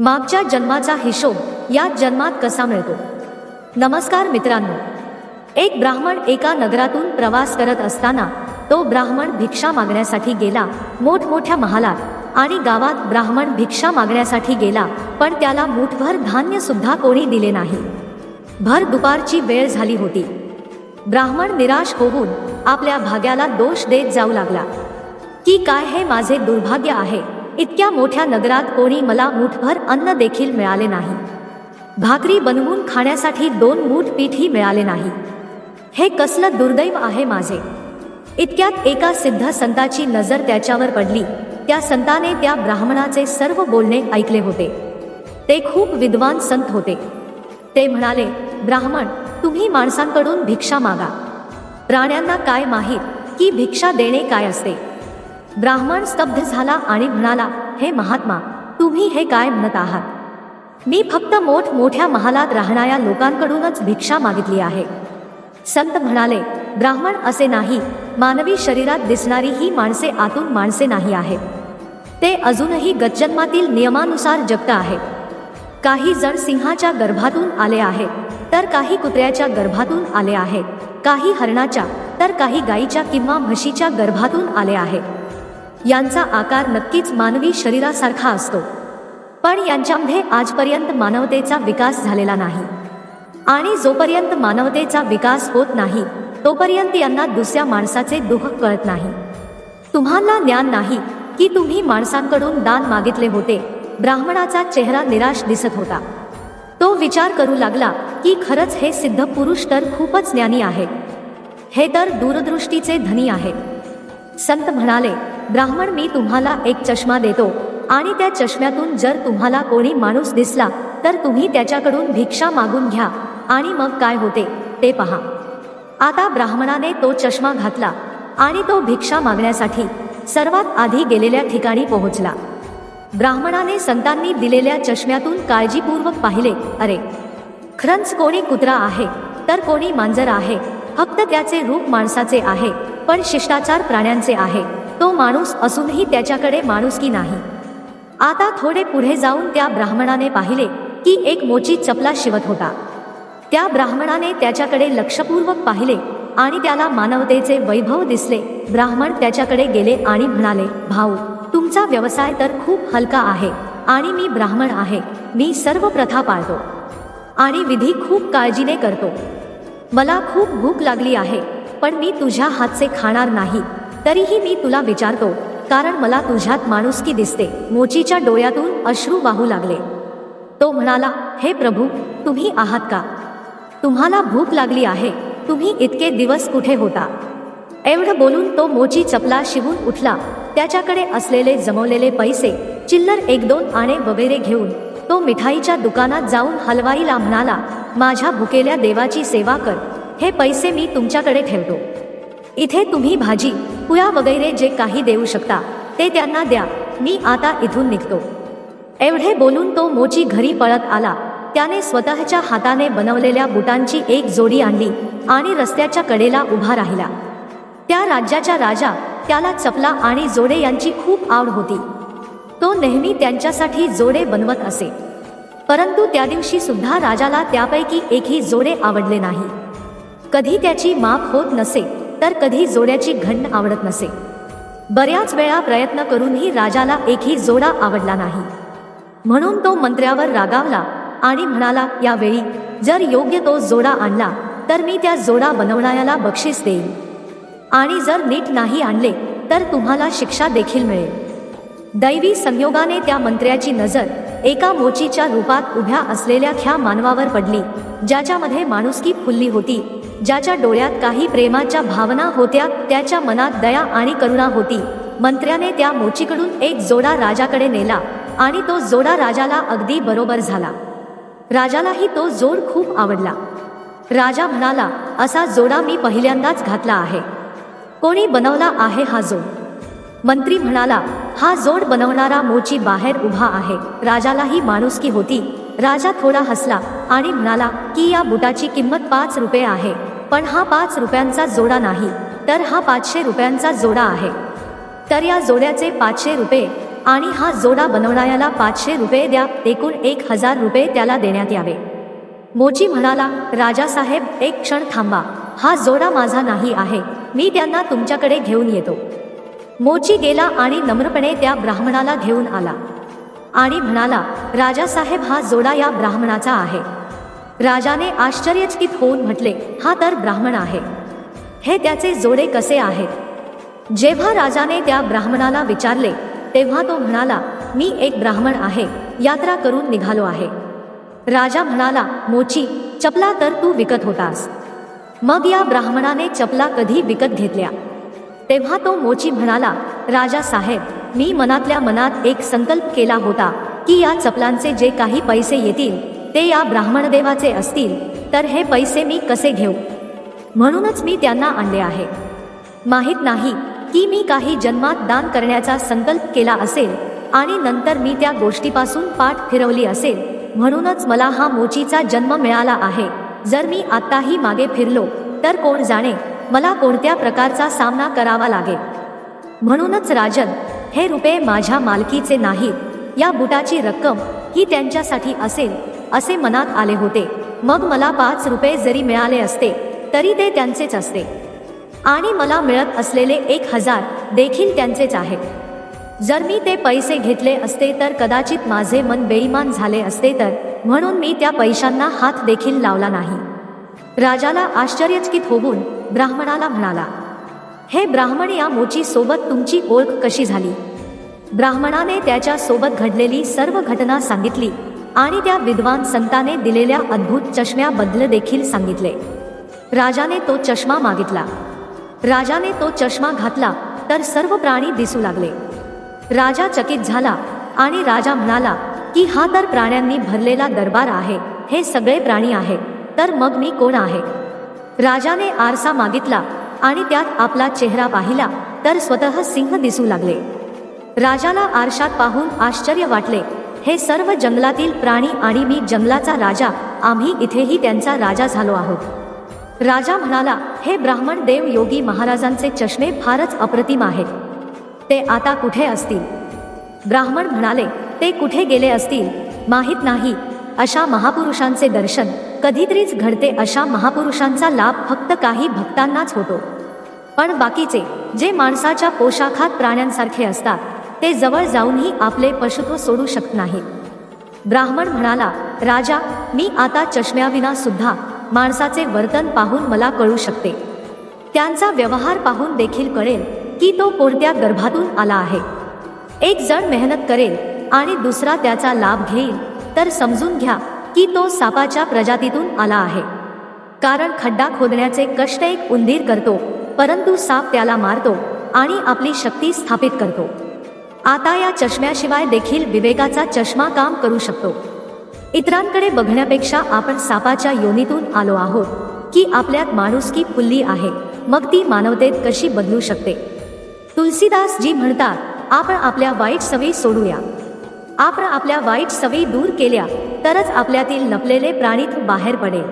मागच्या जन्माचा हिशोब या जन्मात कसा मिळतो? नमस्कार मित्रांनो. एक ब्राह्मण एका नगरातून प्रवास करत असताना तो ब्राह्मण भिक्षा मागण्यासाठी गेला मोठमोठ्या महालात आणि गावात ब्राह्मण भिक्षा मागण्यासाठी गेला पण त्याला मुठभर धान्य सुद्धा कोणी दिले नाही. भर दुपारची वेळ झाली होती. ब्राह्मण निराश होऊन आपल्या भाग्याला दोष देत जाऊ लागला. की काय हे माझे दुर्भाग्य आहे? इतक्या मोठ्या नगरात कोणी मला मुठभर अन्न देखील मिळाले नाही. भाकरी बनवून खाण्यासाठी दोन मूठ पीठही मिळाले नाही. हे कसलं दुर्दैव आहे माझे. इतक्यात एका सिद्ध संताची नजर त्याच्यावर पडली. त्या संताने त्या ब्राह्मणाचे सर्व बोलणे ऐकले होते. ते खूप विद्वान संत होते. ते म्हणाले ब्राह्मण तुम्ही माणसांकडून भिक्षा मागा. प्राण्यांना काय माहीत की भिक्षा देणे काय असते? ब्राह्मण स्तब्ध झाला आणि म्हणाला हे महात्मा तुम्ही हे काय म्हणत आहात? मी फक्त मोठ मोठ्या महालात राहणाऱ्या लोकांकडूनच भिक्षा मागितली आहे. संत म्हणाले ब्राह्मण असे नाही मानवी शरीरात दिसणारी ही माणसे आतून माणसे नाही आहेत ते अजूनही गज्जन्मातील नियमानुसार जगत आहे. काही जण सिंहाच्या गर्भातून आले आहेत तर काही कुत्र्याच्या गर्भातून आले आहेत काही हरणाच्या तर काही गायीच्या किंवा म्हशीच्या गर्भातून आले आहेत यांचा आकार नक्कीच मानवी शरीरासारखा असतो. पण यांच्यामध्ये आजपर्यंत मानवतेचा विकास झालेला नाही. आणि जोपर्यंत मानवतेचा विकास होत नाही तोपर्यंत यांना दुसऱ्या माणसाचे दुःख कळत नाही. तुम्हाला ज्ञान नाही की तुम्ही माणसांकडून दान मागितले होते ब्राह्मणाचा चेहरा निराश दिसत होता. तो विचार करू लागला की खरंच हे सिद्ध पुरुष तर खूपच ज्ञानी आहे हे तर दूरदृष्टीचे धनी आहेत. संत म्हणाले ब्राह्मण मी तुम्हाला एक चष्मा देतो. आणि त्या चष्म्यातून जर तुम्हाला कोणी माणूस दिसला तर तुम्ही त्याच्याकडून भिक्षा मागून घ्या. आणि मग काय होते ते पहा. आता ब्राह्मणाने तो चष्मा घातला आणि तो भिक्षा मागण्यासाठी सर्वात आधी गेलेल्या ठिकाणी पोहोचला. ब्राह्मणाने संतांनी दिलेल्या चष्म्यातून काळजीपूर्वक पाहिले अरे खरंच कोणी कुत्रा आहे तर कोणी मांजर आहे. फक्त त्याचे रूप माणसाचे आहे पण शिष्टाचार प्राण्यांचे आहे. तो माणूस असूनही त्याच्याकडे माणुसकी नाही. आता थोडे पुढे जाऊन त्या ब्राह्मणाने पाहिले की एक मोची चपला शिवत होता. त्या ब्राह्मणाने त्याच्याकडे लक्षपूर्वक पाहिले आणि त्याला मानवतेचे वैभव दिसले. ब्राह्मण त्याच्याकडे गेले आणि म्हणाले भाऊ तुमचा व्यवसाय तर खूप हलका आहे आणि मी ब्राह्मण आहे. मी सर्व प्रथा पाळतो आणि विधी खूप काळजीने करतो. मला खूप भूक लागली आहे पण मी तुझ्या हातचे खाणार नाही. तरीही मी तुला विचारतो कारण मला तुझ्यात माणुसकी दिसते. मोचीच्या डोळ्यातून अश्रू वाहू लागले. तो म्हणाला हे प्रभू तुम्ही आहात का? तुम्हाला भूक लागली आहे. तुम्ही इतके दिवस कुठे होता? एवढं बोलून तो मोची चपला शिवून उठला. त्याच्याकडे असलेले जमवलेले पैसे चिल्लर एक दोन आणे वगैरे घेऊन तो मिठाईच्या दुकानात जाऊन हलवाईला म्हणाला माझ्या भुकेल्या देवाची सेवा कर. हे पैसे मी तुमच्याकडे ठेवतो. इथे तुम्ही भाजी पुया वगैरे जे काही देऊ शकता ते त्यांना द्या. मी आता इथून निघतो. एवढे बोलून तो मोची घरी पळत आला. त्याने स्वतःच्या हाताने बनवलेल्या बुटांची एक जोडी आणली आणि रस्त्याच्या कडेला उभा राहिला. त्या राज्याच्या राजा त्याला चपला आणि जोडे यांची खूप आवड होती. तो नेहमी त्यांच्यासाठी जोडे बनवत असे. परंतु त्या दिवशी सुद्धा राजाला त्यापैकी एकही जोडे आवडले नाही. कधी त्याची माप होत नसे तर कधी जोड्याची घंड आवडत नसे. बऱ्याच वेळा प्रयत्न करूनही राजाला एकही जोडा आवडला नाही. म्हणून तो मंत्र्यावर रागावला आणि म्हणाला यावेळी जर योग्य तो जोडा आणला तर मी त्या जोडा बनवणाऱ्याला बक्षीस देईन. आणि जर नीट नाही आणले तर तुम्हाला शिक्षा देखील मिळेल. दैवी संयोगाने त्या मंत्र्याची नजर एका मोचीच्या रूपात उभ्या असलेल्या ख्या मानवावर पडली ज्याच्यामध्ये माणुसकी फुलली होती ज्याच्या डोळ्यात काही प्रेमाच्या भावना होत्या त्याच्या मनात दया आणि करुणा होती. मंत्र्याने त्या मोचीकडून एक जोडा राजाकडे नेला आणि तो जोडा राजाला अगदी बरोबर झाला. राजालाही तो जोड खूप आवडला. राजा म्हणाला असा जोडा मी पहिल्यांदाच घातला आहे. कोणी बनवला आहे हा जोड? मंत्री म्हणाला हा जोड बनवणारा मोची बाहेर उभा आहे. राजालाही माणुसकी होती. राजा थोडा हसला आणि म्हणाला की या बुटाची किंमत पाच रुपये आहे. पण हा पाच रुपयांचा जोडा नाही तर हा पाचशे रुपयांचा जोडा आहे. तर या जोड्याचे पाचशे रुपये आणि हा जोडा बनवणाऱ्याला पाचशे रुपये द्या एकूण एक हजार रुपये त्याला देण्यात यावे. मोची म्हणाला राजासाहेब एक क्षण थांबा हा जोडा माझा नाही आहे मी त्यांना तुमच्याकडे घेऊन येतो. मोची गेला आणि नम्रपणे त्या ब्राह्मणाला घेऊन आला. आणि म्हणाला राजासाहेब हा जोडा या ब्राह्मणाचा आहे. राजाने आश्चर्यचकित होऊन म्हटले हा तर ब्राह्मण आहे. हे त्याचे जोडे कसे आहेत? जेव्हा राजाने त्या ब्राह्मणाला विचारले तेव्हा तो म्हणाला मी एक ब्राह्मण आहे यात्रा करून निघालो आहे. राजा म्हणाला मोची चपला तर तू विकत होतास. मग या ब्राह्मणाने चपला कधी विकत घेतल्या? तेव्हा तो मोची म्हणाला राजा साहेब मी मनातल्या मनात एक संकल्प केला होता की या चपलांचे जे काही पैसे येतील ते या ब्राह्मणदेवाचे असतील तर हे पैसे मी कसे घेऊ? म्हणूनच मी त्यांना आणले आहे. माहीत नाही की मी काही जन्मात दान करण्याचा संकल्प केला असेल आणि नंतर मी त्या गोष्टीपासून पाठ फिरवली असेल म्हणूनच मला हा मोचीचा जन्म मिळाला आहे. जर मी आत्ताही मागे फिरलो तर कोण जाणे? मला कोणत्या प्रकारचा सामना करावा लागेल म्हणूनच राजन हे रुपये माझ्या मालकीचे नाहीत. या बुटाची रक्कम ही त्यांच्यासाठी असेल असे मनात आले होते. मग मला पाच रुपये जरी मिळाले असते तरी ते त्यांचेच असते. आणि मला मिळत असलेले एक हजार देखील त्यांचेच आहेत. जर मी ते पैसे घेतले असते तर कदाचित माझे मन बेईमान झाले असते तर म्हणून मी त्या पैशांना हात देखील लावला नाही. राजाला आश्चर्यचकित होऊन ब्राह्मणाला म्हणाला हे ब्राह्मण या मोची सोबत तुमची ओळख कशी झाली? ब्राह्मणाने त्याच्या सोबत घडलेली सर्व घटना सांगितली. आणि त्या विद्वान संताने दिलेल्या अद्भुत चष्म्याबद्दल देखील सांगितले. राजाने तो चष्मा मागितला. राजाने तो चष्मा घातला तर सर्व प्राणी दिसू लागले. राजा चकित झाला आणि राजा म्हणाला की हा तर प्राण्यांनी भरलेला दरबार आहे हे सगळे प्राणी आहे तर मग मी कोण आहे? राजाने आरसा मागितला आणि त्यात आपला चेहरा पाहिला तर स्वतः सिंह दिसू लागले. राजाला आरशात पाहून आश्चर्य वाटले हे सर्व जंगलातील प्राणी आणि मी जंगलाचा राजा आम्ही इथेही त्यांचा राजा झालो आहोत. राजा म्हणाला हे ब्राह्मण देव योगी महाराजांचे चष्मे फारच अप्रतिम आहेत. ते आता कुठे असतील? ब्राह्मण म्हणाले ते कुठे गेले असतील? माहीत नाही. अशा महापुरुषांचे दर्शन कधीतरीच घडते अशा महापुरुषांचा लाभ फक्त काही भक्तांनाच होतो. पण बाकीचे जे माणसाच्या पोशाखात प्राण्यांसारखे असतात ते जवळ जाऊनही आपले पशुत्व सोडू शकत नाहीत. ब्राह्मण म्हणाला राजा मी आता चष्म्याविना सुद्धा माणसाचे वर्तन पाहून मला कळू शकते. त्यांचा व्यवहार पाहून देखील कळेल की तो कोणत्या गर्भातून आला आहे. एक जण मेहनत करेल आणि दुसरा त्याचा लाभ घेईल तर समजून घ्या की तो सापाच्या प्रजातीतून आला आहे. कारण खड्डा खोदण्याचे कष्ट एक उंदीर करतो परंतु साप त्याला मारतो आणि आपली शक्ती स्थापित करतो. आता या चष्म्याशिवाय देखील विवेकाचा चष्मा काम करू शकतो. इतरांकडे बघण्यापेक्षा आपण सापाच्या योनीतून आलो आहोत की आपल्यात माणुसकी फुल्ली आहे मग ती मानवतेत कशी बदलू शकते? तुलसीदास जी म्हणतात आपण आपल्या वाईट सवयी सोडूया. आपण आपल्या वाईट सवयी दूर केल्या तरच आपल्यातील लपलेले प्राणीत बाहेर पडेल.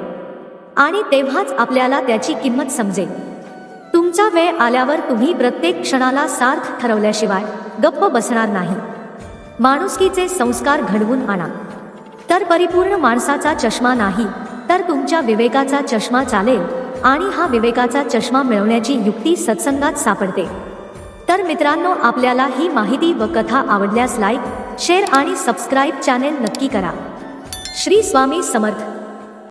आणि तेव्हाच आपल्याला त्याची किंमत समजेल. तुमचा वेळ आल्यावर तुम्ही प्रत्येक क्षणाला सार्थ ठरवल्याशिवाय गप्प बसणार नाही. माणुसकीचे संस्कार घडवून आणा. तर परिपूर्ण माणसाचा चष्मा नाही तर तुमच्या विवेकाचा चष्मा चालेल आणि हा विवेकाचा चष्मा मिळवण्याची युक्ती सत्संगात सापडते. तर मित्रांनो आपल्याला ही माहिती व कथा आवडल्यास लाईक शेअर आणि सबस्क्राईब चॅनेल नक्की करा. श्री स्वामी समर्थ.